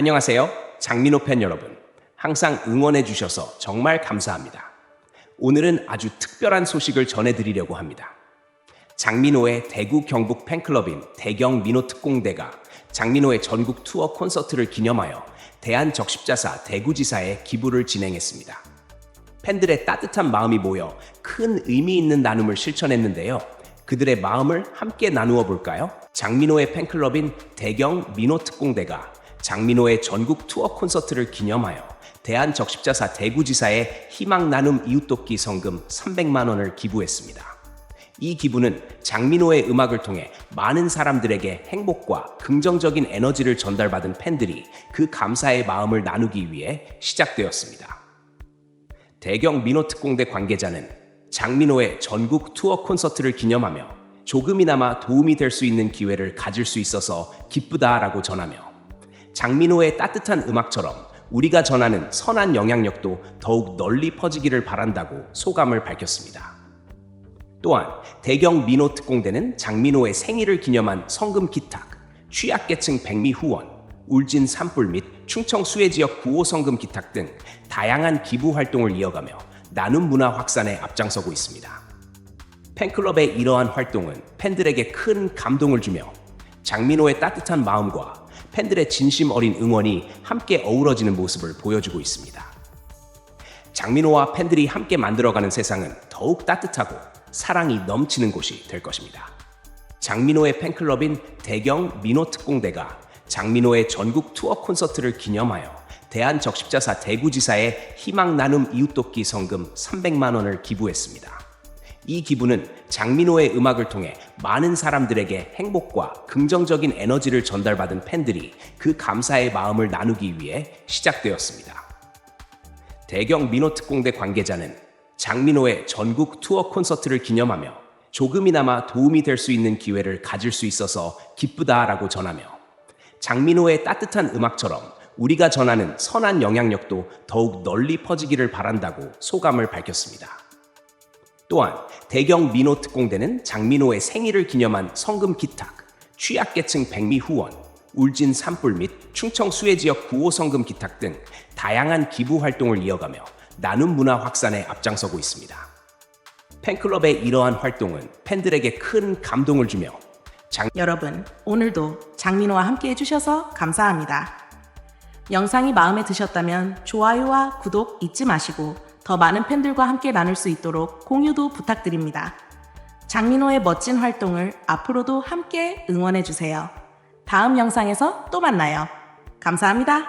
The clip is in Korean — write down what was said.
안녕하세요. 장민호 팬 여러분. 항상 응원해 주셔서 정말 감사합니다. 오늘은 아주 특별한 소식을 전해드리려고 합니다. 장민호의 대구 경북 팬클럽인 대경 민호 특공대가 장민호의 전국 투어 콘서트를 기념하여 대한적십자사 대구지사에 기부를 진행했습니다. 팬들의 따뜻한 마음이 모여 큰 의미 있는 나눔을 실천했는데요. 그들의 마음을 함께 나누어 볼까요? 장민호의 팬클럽인 대경 민호 특공대가 장민호의 전국 투어 콘서트를 기념하여 대한적십자사 대구지사에 희망 나눔 이웃돕기 성금 300만 원을 기부했습니다. 이 기부는 장민호의 음악을 통해 많은 사람들에게 행복과 긍정적인 에너지를 전달받은 팬들이 그 감사의 마음을 나누기 위해 시작되었습니다. 대경 민호 특공대 관계자는 장민호의 전국 투어 콘서트를 기념하며 조금이나마 도움이 될 수 있는 기회를 가질 수 있어서 기쁘다라고 전하며 장민호의 따뜻한 음악처럼 우리가 전하는 선한 영향력도 더욱 널리 퍼지기를 바란다고 소감을 밝혔습니다. 또한 대경 민호 특공대는 장민호의 생일을 기념한 성금 기탁, 취약계층 백미 후원, 울진 산불 및 충청 수해 지역 구호 성금 기탁 등 다양한 기부 활동을 이어가며 나눔 문화 확산에 앞장서고 있습니다. 팬클럽의 이러한 활동은 팬들에게 큰 감동을 주며 장민호의 따뜻한 마음과 팬들의 진심 어린 응원이 함께 어우러지는 모습을 보여주고 있습니다. 장민호와 팬들이 함께 만들어가는 세상은 더욱 따뜻하고 사랑이 넘치는 곳이 될 것입니다. 장민호의 팬클럽인 대경 민호 특공대가 장민호의 전국 투어 콘서트를 기념하여 대한적십자사 대구지사에 희망 나눔 이웃돕기 성금 300만 원을 기부했습니다. 이 기부는 장민호의 음악을 통해 많은 사람들에게 행복과 긍정적인 에너지를 전달받은 팬들이 그 감사의 마음을 나누기 위해 시작되었습니다. 대경 민호 특공대 관계자는 장민호의 전국 투어 콘서트를 기념하며 조금이나마 도움이 될 수 있는 기회를 가질 수 있어서 기쁘다라고 전하며 장민호의 따뜻한 음악처럼 우리가 전하는 선한 영향력도 더욱 널리 퍼지기를 바란다고 소감을 밝혔습니다. 또한 대경 민호 특공대는 장민호의 생일을 기념한 성금 기탁, 취약계층 백미 후원, 울진 산불 및 충청 수해 지역 구호 성금 기탁 등 다양한 기부 활동을 이어가며 나눔 문화 확산에 앞장서고 있습니다. 팬클럽의 이러한 활동은 팬들에게 큰 감동을 주며 여러분, 오늘도 장민호와 함께 해주셔서 감사합니다. 영상이 마음에 드셨다면 좋아요와 구독 잊지 마시고 더 많은 팬들과 함께 나눌 수 있도록 공유도 부탁드립니다. 장민호의 멋진 활동을 앞으로도 함께 응원해주세요. 다음 영상에서 또 만나요. 감사합니다.